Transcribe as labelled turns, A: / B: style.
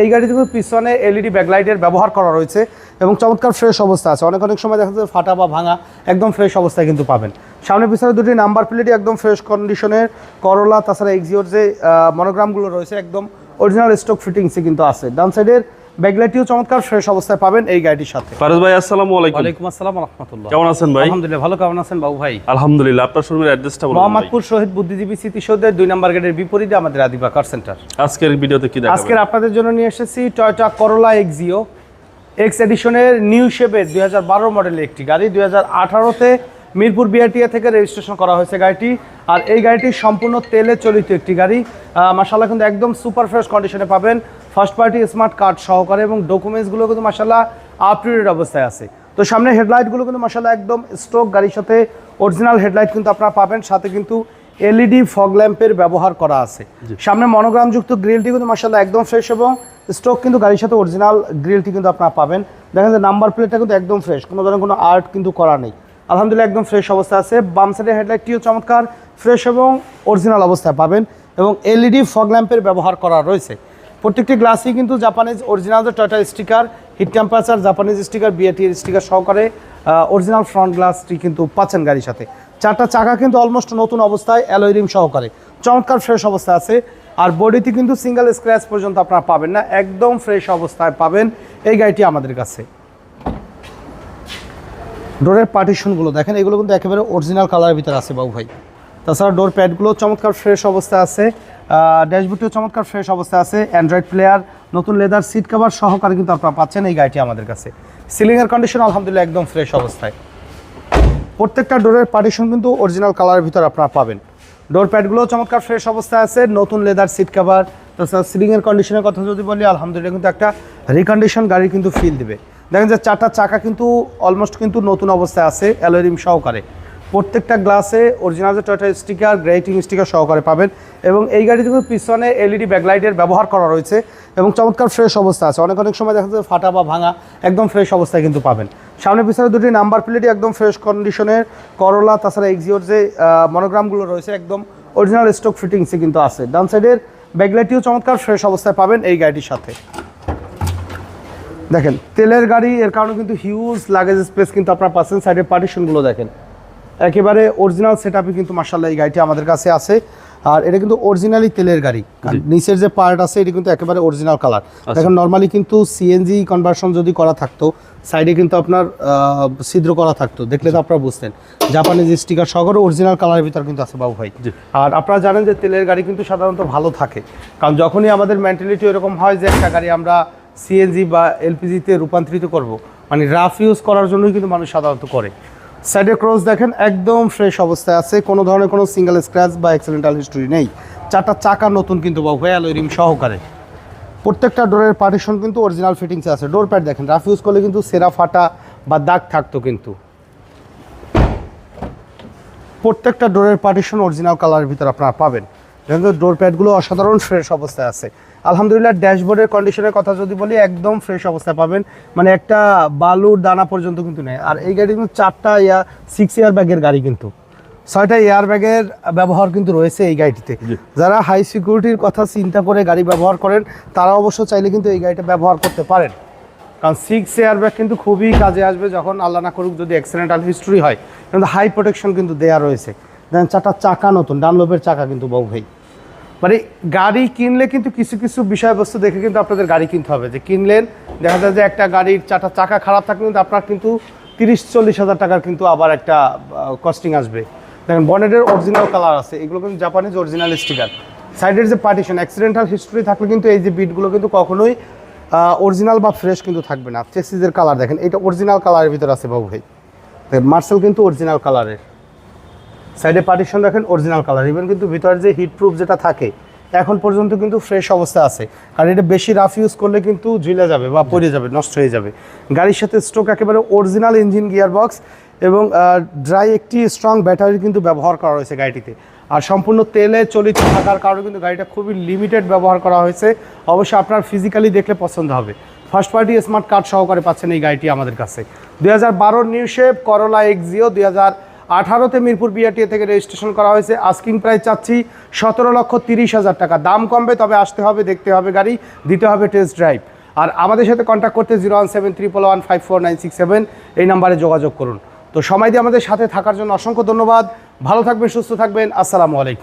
A: এই গাড়িতে কিন্তু পিছনে এলইডি ব্যাকলাইটের ব্যবহার করা রয়েছে এবং চমৎকার ফ্রেশ অবস্থা আছে। অনেক অনেক সময় দেখা যাচ্ছে ফাটা বা ভাঙা একদম ফ্রেশ অবস্থায় কিন্তু পাবেন। সামনে পিছনে দুটি নাম্বার প্লেটই একদম ফ্রেশ কন্ডিশনের করলা তাছাড়া এক্সিওর যে মনোগ্রামগুলো রয়েছে, একদম অরিজিনাল স্টক ফিটিংসে কিন্তু আছে। ডান সাইডের ব্যাকলাইটটিও চমৎকার ফ্রেশ অবস্থায় পাবেন এই গাড়িটির সাথে।
B: ফারুজ ভাই আসসালামু আলাইকুম।
A: ওয়ালাইকুম আসসালাম রহমতুল্লাহ
B: কেমন আছেন ভাই?
A: আলহামদুলিল্লাহ ভালো কেমন আছেন বাবু ভাই?
B: আলহামদুলিল্লাহ আপনার শোরুমের অ্যাড্রেসটা বলুন
A: মোহাম্মদপুর শহীদ বুদ্ধিজীবী স্মৃতিসৌধের দুই নম্বর গেটের বিপরীতে আমাদের আদিবা কার সেন্টার
B: আজকের ভিডিওতে কি দেখাবেন?
A: আজকের আপনাদের জন্য নিয়ে এসেছি টয়োটা করোলা এক্সিও এক্স এডিশনের নিউ শেপের দুই হাজার বারো মডেলের একটি গাড়ি। দুই হাজার আঠারোতে মিরপুর বিআরটিএ থেকে রেজিস্ট্রেশন করা হয়েছে গাড়িটি। আর এই গাড়িটি সম্পূর্ণ তেলে চালিত একটি গাড়ি। মাসাল্লাহ কিন্তু একদম সুপার ফ্রেশ কন্ডিশনে পাবেন। ফার্স্ট পার্টি স্মার্ট কার্ড সহকারে এবং ডকুমেন্টসগুলো কিন্তু মাসাল্লাহ আপ টু ডেট অবস্থায় আছে। তো সামনে হেডলাইটগুলো কিন্তু মাসাল্লাহ একদম স্ট্রোক গাড়ির সাথে অরিজিনাল হেডলাইট কিন্তু আপনারা পাবেন সাথে কিন্তু এলইডি ফগ ল্যাম্পের ব্যবহার করা আছে। সামনে মনোগ্রামযুক্ত গ্রিলটি কিন্তু মাসাল্লাহ একদম ফ্রেশ এবং স্টক কিন্তু গাড়ির সাথে অরিজিনাল গ্রিলটি কিন্তু আপনারা পাবেন। দেখা যে নাম্বার প্লেটটা কিন্তু একদম ফ্রেশ কোনো ধরনের কোনো আর্ট কিন্তু করা নেই। আলহামদুলিল্লাহ একদম ফ্রেশ অবস্থা আছে। বাম সাইডের হেডলাইটটিও চমৎকার ফ্রেশ এবং অরিজিনাল অবস্থায় পাবেন এবং এলইডি ফগ ল্যাম্পের ব্যবহার করা রয়েছে। প্রত্যেকটি গ্লাসই কিন্তু জাপানিজ অরিজিনাল যে Toyota sticker heat temperature Japanese sticker বিএটির sticker সহকারে অরিজিনাল ফ্রন্ট গ্লাসটি কিন্তু পাচ্ছেন গাড়ির সাথে। চারটা চাকা কিন্তু অলমোস্ট নতুন অবস্থায় অ্যালয় রিম সহকারে। চমৎকার ফ্রেশ অবস্থা আছে। আর বডিতে কিন্তু সিঙ্গেল স্ক্র্যাচ পর্যন্ত আপনারা পাবেন না, একদম ফ্রেশ অবস্থায় পাবেন এই গাড়িটি আমাদের কাছে। ডোরের পার্টিশনগুলো দেখেন, এগুলো কিন্তু একেবারে অরিজিনাল কালারের ভিতরে আছে বাবু ভাই। তাছাড়া ডোর প্যাডগুলো চমৎকার ফ্রেশ অবস্থায় আছে। ড্যাশবোর্ডটিও চমৎকার ফ্রেশ অবস্থায় আছে। অ্যান্ড্রয়েড প্লেয়ার নতুন লেদার সিট কভার সহকারে কিন্তু আপনারা পাচ্ছেন এই গাড়িটি আমাদের কাছে। সিলিংয়ের কন্ডিশন আলহামদুলিল্লাহ একদম ফ্রেশ অবস্থায়। প্রত্যেকটা ডোরের পার্টিশন কিন্তু অরিজিনাল কালারের ভিতরে আপনারা পাবেন। ডোর প্যাডগুলো চমৎকার ফ্রেশ অবস্থায় আছে, নতুন লেদার সিট কভার তাছাড়া সিলিংয়ের কন্ডিশনের কথা যদি বলি, আলহামদুলিল্লাহ কিন্তু একটা রিকন্ডিশন গাড়ি কিন্তু ফিল দেবে। দেখেন যে চারটা চাকা কিন্তু অলমোস্ট কিন্তু নতুন অবস্থায় আছে অ্যালোরিম সহকারে। প্রত্যেকটা গ্লাসে original Toyota sticker grating sticker সহকারে পাবেন এবং এই গাড়িতে কিন্তু পিছনে এলইডি ব্যাকলাইটের ব্যবহার করা রয়েছে এবং চমৎকার ফ্রেশ অবস্থা আছে। অনেক অনেক সময় দেখা যাচ্ছে ফাটা বা ভাঙা একদম ফ্রেশ অবস্থায় কিন্তু পাবেন। সামনে পিছনে দুটি নাম্বার প্লেটই একদম ফ্রেশ কন্ডিশনের করলা তাছাড়া এক্সিওর যে মনোগ্রামগুলো রয়েছে একদম অরিজিনাল স্টক ফিটিংসে কিন্তু আছে। ডান সাইডের ব্যাকলাইটটিও চমৎকার ফ্রেশ অবস্থায় পাবেন এই গাড়িটির সাথে। দেখেন, তেলের গাড়ি, এর কারণে কিন্তু হিউজ লাগেজ স্পেস কিন্তু আপনার পাচ্ছেন সাইডের পার্টিশনগুলো দেখেন। একেবারে অরিজিনাল সেট কিন্তু মার্শাল্লাহ এই গাড়িটি আমাদের কাছে আছে। আর এটা কিন্তু অরিজিনালি তেলের গাড়ি। নিচের যে পার্ট আছে এটা কিন্তু একেবারে অরিজিনাল কালার দেখেন নর্মালি কিন্তু সিএনজি কনভার্সন যদি করা থাকতো সাইডে কিন্তু আপনার ছিদ্র করা থাকতো। দেখলে তো আপনারা বুঝতেন। জাপানিজ স্টিকার সহকারে অরিজিনাল কালারের ভিতর কিন্তু আছে বাবু ভাই। আর আপনারা জানেন যে তেলের গাড়ি কিন্তু সাধারণত ভালো থাকে। কারণ যখনই আমাদের মেন্টালিটি এরকম হয় যে একটা গাড়ি আমরা সিএনজি বা এলপিজিতে রূপান্তরিত করব মানে রাফ ইউজ করার জন্যই কিন্তু মানুষ সাধারণত করে। সাইডে ক্রস দেখেন, একদম ফ্রেশ অবস্থায় আছে। কোনো ধরনের কোনো সিঙ্গেল স্ক্র্যাচ বা অ্যাক্সিডেন্টাল হিস্টোরি নেই। চারটা চাকা নতুন কিন্তু বা ভয়াল রিম সহকারে। প্রত্যেকটা ডোরের পার্টিশন কিন্তু অরিজিনাল ফিটিংসে আছে। ডোর প্যাড দেখেন রাফ ইউজ করলে কিন্তু সেরা ফাটা বা দাগ থাকতো কিন্তু। প্রত্যেকটা ডোরের পার্টিশন অরিজিনাল কালারের ভিতর আপনারা পাবেন। ডোর প্যাডগুলো অসাধারণ ফ্রেশ অবস্থায় আছে। আলহামদুলিল্লাহ ড্যাশবোর্ডের কন্ডিশনের কথা যদি বলি একদম ফ্রেশ অবস্থায় পাবেন। মানে একটা বালুর দানা পর্যন্ত কিন্তু নেই। আর এই গাড়ি কিন্তু চারটা ইয়া সিক্স ইয়ার ব্যাগের গাড়ি কিন্তু। ছয়টা এয়ার ব্যাগের ব্যবহার কিন্তু রয়েছে এই গাড়িটিতে। যারা হাই সিকিউরিটির কথা চিন্তা করে গাড়ি ব্যবহার করেন তারা অবশ্য চাইলে কিন্তু এই গাড়িটা ব্যবহার করতে পারেন। কারণ সিক্স এয়ার ব্যাগ কিন্তু খুবই কাজে আসবে যখন আল্লাহ না করুক যদি অ্যাক্সিডেন্টাল হিস্ট্রি হয়। কিন্তু হাই প্রোটেকশন কিন্তু দেয়া রয়েছে। দেন চারটা চাকা নতুন ডানলোপের চাকা কিন্তু বহু ভাই। মানে গাড়ি কিনলে কিন্তু কিছু কিছু বিষয়বস্তু দেখে কিন্তু আপনাদের গাড়ি কিনতে হবে। যে কিনলেন, দেখা যায় যে একটা গাড়ির চারটা চাকা খারাপ থাকলে কিন্তু আপনার কিন্তু তিরিশ চল্লিশ হাজার টাকার কিন্তু আবার একটা কস্টিং আসবে। দেখেন বনেটের অরিজিনাল কালার আছে। এগুলো কিন্তু জাপানিজ অরিজিনাল স্টিকার সাইডের যে পার্টিশন অ্যাক্সিডেন্টাল হিস্ট্রি থাকলে কিন্তু এই যে বিটগুলো কিন্তু কখনোই অরিজিনাল বা ফ্রেশ কিন্তু থাকবে না। চেসিসের কালার দেখেন, এটা অরিজিনাল কালারের ভিতরে আছে বাবু ভাই। মার্সেল কিন্তু অরিজিনাল কালারের সাইডে পার্টিশন দেখেন অরিজিনাল কালার ইভেন কিন্তু ভিতরে যে হিট প্রুফ যেটা থাকে, এখন পর্যন্ত কিন্তু ফ্রেশ অবস্থা আছে। কারণ এটা বেশি রাফ ইউজ করলে কিন্তু ঝুলে যাবে বা পড়ে যাবে, নষ্ট হয়ে যাবে। গাড়ির সাথে স্ট্রোক একেবারে অরিজিনাল ইঞ্জিন গিয়ার বক্স এবং ড্রাই একটি স্ট্রং ব্যাটারি কিন্তু ব্যবহার করা হয়েছে গাড়িটিতে। আর সম্পূর্ণ তেলে চলিত থাকার কারণে কিন্তু গাড়িটা খুবই লিমিটেড ব্যবহার করা হয়েছে। অবশ্যই আপনার ফিজিক্যালি দেখলে পছন্দ হবে। ফার্স্ট পার্টি স্মার্ট কার্ড সহকারে পাচ্ছেন এই গাড়িটি আমাদের কাছে। দুই হাজার নিউ শেপ করোলা এক্সিও দুই হাজার আঠারোতে মিরপুর বিআরটিএ থেকে রেজিস্ট্রেশন করা হয়েছে। আস্কিং প্রাইস চাচ্ছি সতেরো লক্ষ তিরিশ হাজার টাকা। দাম কমবে, তবে আসতে হবে, দেখতে হবে গাড়ি, দিতে হবে টেস্ট ড্রাইভ আর আমাদের সাথে কন্ট্যাক্ট করতে zero one seven triple one five four nine six seven এই নাম্বারে যোগাযোগ করুন। তো সময় দিয়ে আমাদের সাথে থাকার জন্য অসংখ্য ধন্যবাদ। ভালো থাকবেন, সুস্থ থাকবেন। আসসালামু আলাইকুম।